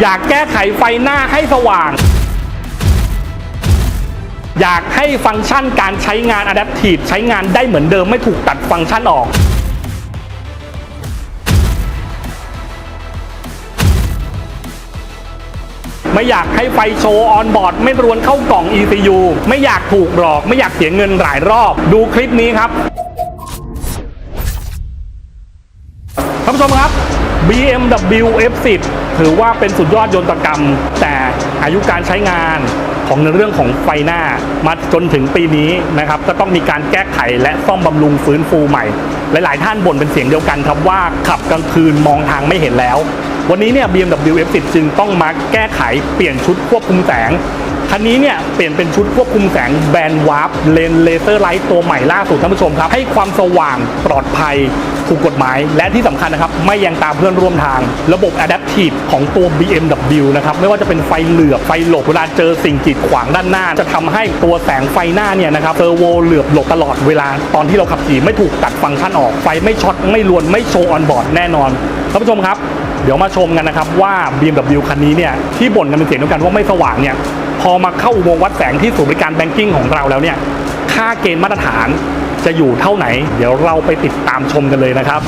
อยากแก้ไขไฟหน้าให้สว่าง อยากให้ฟังก์ชันการใช้งาน Adaptive ใช้งานได้เหมือนเดิมไม่ถูกตัดฟังก์ชันออก ไม่อยากให้ไฟโชว์ออนบอร์ดไม่รวนเข้ากล่อง ECU ไม่อยากถูกหลอก ไม่อยากเสียเงินหลายรอบ ดูคลิปนี้ครับท่านผู้ชมครับ BMW F10 ถือว่าเป็นสุดยอดยนตกรรม แต่อายุการใช้งานของในเรื่องของไฟหน้ามาจนถึงปีนี้นะครับก็ต้องมีการแก้ไขและซ่อมบำรุงฟื้นฟูใหม่ หลาย ๆ ท่านบ่นเป็นเสียงเดียวกันครับว่าขับกลางคืนมองทางไม่เห็นแล้ว วันนี้เนี่ย BMW F10 จึงต้องมาแก้ไขเปลี่ยนชุดควบคุมแสง คันนี้เนี่ยเปลี่ยนเป็นชุดควบคุมแสงแบนวาร์ปเลนเลเซอร์ไลท์ตัวใหม่ล่าสุดท่านผู้ชมครับให้ความสว่างปลอดภัยถูกกฎหมาย และที่สำคัญนะครับ ไม่ยังตามเพื่อนร่วมทาง ระบบ Adaptive ของตัว BMW นะครับ ไม่ว่าจะเป็นไฟเหลือบไฟหลบเวลาเจอสิ่งกีดขวางด้านหน้า จะทำให้ตัวแสงไฟหน้าเนี่ยนะครับเซอร์โวเหลือบหลบตลอดเวลาตอนที่เราขับขี่ไม่ถูกตัดฟังก์ชันออกไฟไม่ช็อตไม่รวนไม่โชว์ออนบอร์ดแน่นอนท่านผู้ชมครับ เดี๋ยวมาชมกันนะครับว่า BMW คันนี้เนี่ยที่บ่นกันเป็นเสียงเดียวกันว่าไม่สว่างเนี่ย พอมาเข้าอุโมงค์วัดแสงที่ศูนย์บริการแบงกิ้งของเราแล้วเนี่ย ค่าเกณฑ์มาตรฐานจะอยู่เท่าไหน เดี๋ยวเราไปติดตามชมกันเลยนะครับ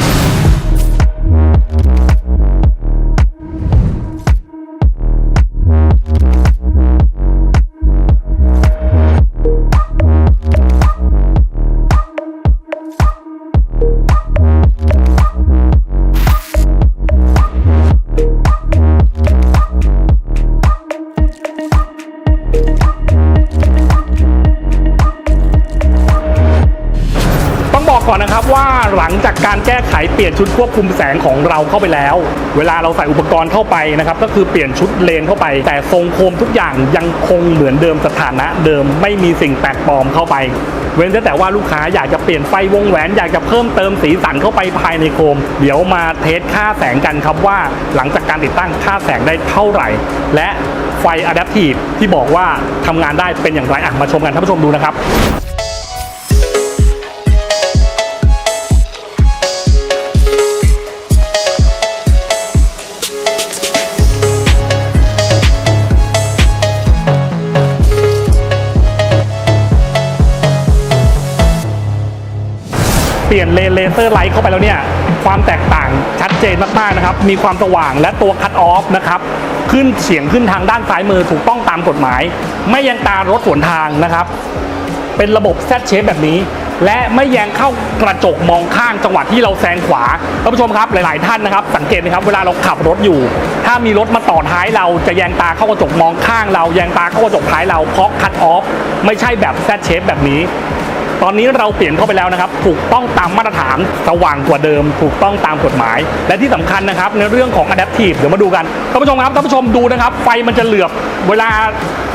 ก่อนนะครับว่าหลังจากการแก้ไขเปลี่ยนชุดควบคุมแสงของเราเข้าไปแล้ว เวลาเราใส่อุปกรณ์เข้าไปนะครับก็คือเปลี่ยนชุดเลนเข้าไป แต่ทรงโคมทุกอย่างยังคงเหมือนเดิมสถานะเดิมไม่มีสิ่งแปลกปลอมเข้าไป เว้นแต่ว่าลูกค้าอยากจะเปลี่ยนไฟวงแหวนอยากจะเพิ่มเติมสีสันเข้าไปภายในโคม เดี๋ยวมาเทสค่าแสงกันครับว่า หลังจากการติดตั้งค่าแสงได้เท่าไหร่ และไฟ Adaptive ที่บอกว่าทำงานได้เป็นอย่างไรอะมาชมกันท่านผู้ชมดูนะครับ เปลี่ยนเลนเลเซอร์ไลท์เข้าไปแล้วเนี่ย ความแตกต่างชัดเจนมากๆนะครับ มีความสว่างและตัวคัตออฟนะครับขึ้นเฉียงขึ้นทางด้านซ้ายมือถูกต้องตามกฎหมาย ไม่ยังตารถสวนทางนะครับ เป็นระบบแซดเชฟแบบนี้ และไม่แยงเข้ากระจกมองข้างจังหวะที่เราแซงขวาท่านผู้ชมครับหลาย ๆ ท่านนะครับ สังเกตไหมครับ เวลาเราขับรถอยู่ ถ้ามีรถมาต่อท้ายเราจะแยงตาเข้ากระจกมองข้างเราแยงตาเข้ากระจกท้ายเราเพราะคัตออฟไม่ใช่แบบแซดเชฟแบบนี้ ตอนนี้เราเปลี่ยนเข้าไปแล้วนะครับ ถูกต้องตามมาตรฐานสว่างกว่าเดิม ถูกต้องตามกฎหมาย และที่สำคัญนะครับ ในเรื่องของ Adaptive เดี๋ยวมาดูกันท่านผู้ชมครับท่านผู้ชมดูนะครับ ไฟมันจะเหลือบเวลา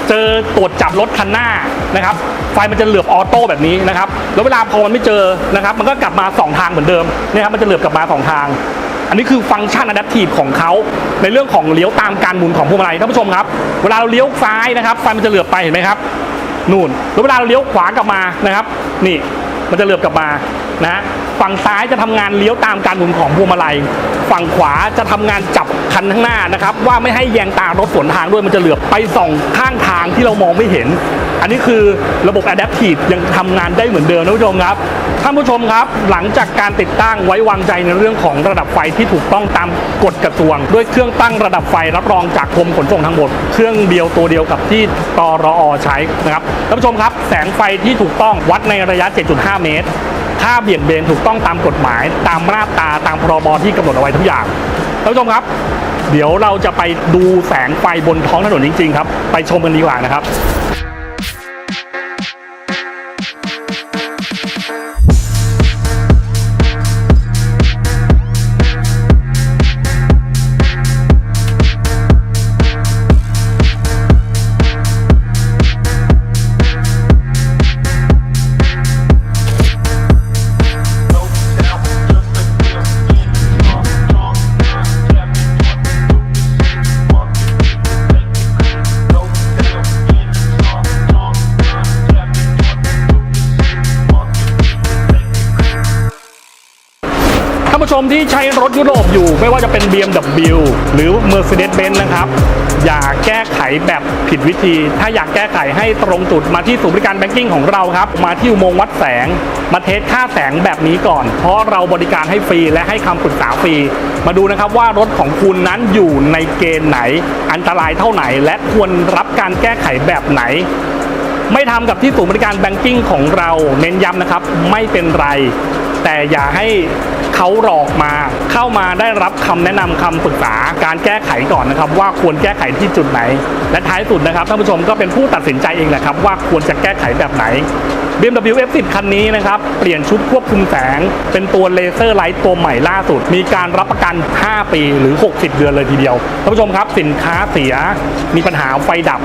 เจอตรวจจับรถคันหน้านะครับไฟมันจะเหลือบออโต้แบบนี้นะครับแล้วเวลาพอมันไม่เจอนะครับ มันก็กลับมาสองทางเหมือนเดิมนะครับมันจะเหลือบกลับมาสองทาง อันนี้คือฟังก์ชัน Adaptive ของเขาในเรื่องของเลี้ยวตามการหมุนของพวงมาลัยท่านผู้ชมครับ เวลาเราเลี้ยวซ้ายนะครับไฟมันจะเหลือบไปเห็นไหมครับ นู่นแล้วเวลาเราเลี้ยวขวากลับมานะครับ นี่มันจะเหลือบกลับมานะฮะ ฝั่งซ้ายจะทำงานเลี้ยวตามการหมุนของพวงมาลัย ฝั่งขวาจะทำงานจับคันข้างหน้านะครับ ว่าไม่ให้แยงตารถสวนทางด้วยมันจะเหลือบไปส่องข้างทางที่เรามองไม่เห็น อันนี้คือระบบ Adaptive ยังทำงานได้เหมือนเดิมนะผู้ชมครับท่านผู้ชมครับ หลังจากการติดตั้งไว้วางใจในเรื่องของระดับไฟที่ถูกต้องตามกฎกระทรวง ด้วยเครื่องตั้งระดับไฟรับรองจากกรมขนส่งทางบกเครื่องเดียวตัวเดียวกับที่ตรอใช้นะครับท่านผู้ชมครับ แสงไฟที่ถูกต้องวัดในระยะ 7.5 เมตร ค่าเบี่ยงเบนถูกต้องตามกฎหมาย ตามมาตราตามพรบที่กำหนดเอาไว้ทุกอย่างท่านผู้ชมครับ เดี๋ยวเราจะไปดูแสงไฟบนท้องถนนจริง ๆ ครับ ไปชมกันดีกว่านะครับ มที่ใช้รถยุโรปอยู่ไม่ว่าจะเป็น BMW หรือ Mercedes-Benz นะครับ อย่าแก้ไขแบบผิดวิธี ถ้าอยากแก้ไขให้ตรงจุดมาที่ศูนย์บริการแบงกิ้งของเราครับ มาที่อุโมงค์วัดแสง มาเทสค่าแสงแบบนี้ก่อน เพราะเราบริการให้ฟรีและให้คำปรึกษาฟรี มาดูนะครับว่ารถของคุณนั้นอยู่ในเกณฑ์ไหน อันตรายเท่าไหน และควรรับการแก้ไขแบบไหนไม่ทำกับที่ศูนย์บริการแบงกิ้งของเราเน้นย้ำนะครับ ไม่เป็นไร แต่อย่าให้ เขาหลอกมา เข้ามาได้รับคำแนะนำคำปรึกษาการแก้ไขก่อนนะครับ ว่าควรแก้ไขที่จุดไหน และท้ายสุดนะครับท่านผู้ชมก็เป็นผู้ตัดสินใจเองแหละครับว่าควรจะแก้ไขแบบไหน BMW F10 คันนี้นะครับ เปลี่ยนชุดควบคุมแสง เป็นตัวเลเซอร์ไลท์ตัวใหม่ล่าสุด มีการรับประกัน 5 ปีหรือ 60 เดือนเลยทีเดียวท่านผู้ชมครับ สินค้าเสียมีปัญหาไฟดับ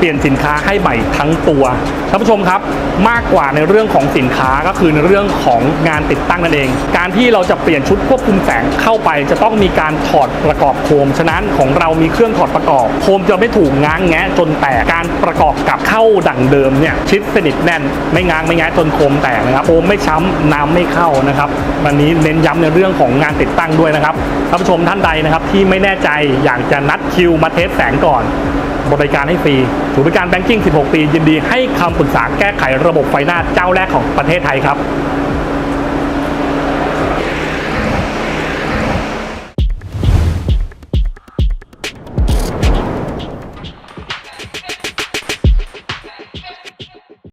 เปลี่ยนสินค้าให้ใหม่ทั้งตัวท่านผู้ชมครับมากกว่าในเรื่องของสินค้าก็คือในเรื่องของงานติดตั้งนั่นเอง การที่เราจะเปลี่ยนชุดควบคุมแสงเข้าไป จะต้องมีการถอดประกอบโคมฉะนั้นของเรามีเครื่องถอดประกอบ โคมจะไม่ถูกง้างแงะจนแตกการประกอบกับเข้าดั่งเดิมเนี่ยชิดสนิทแน่น ไม่ง้างไม่แงะจนโคมแตกนะครับโคมไม่ช้ำน้ำไม่เข้านะครับวันนี้เน้นย้ำในเรื่องของงานติดตั้งด้วยนะครับท่านผู้ชมท่านใดนะครับที่ไม่แน่ใจอยากจะนัดคิวมาเทสแสงก่อน บริการให้ฟรีศูนย์บริการแบงกิ้ง 16 ปี ยินดีให้คำปรึกษาแก้ไขระบบไฟหน้าเจ้าแรกของประเทศไทยครับ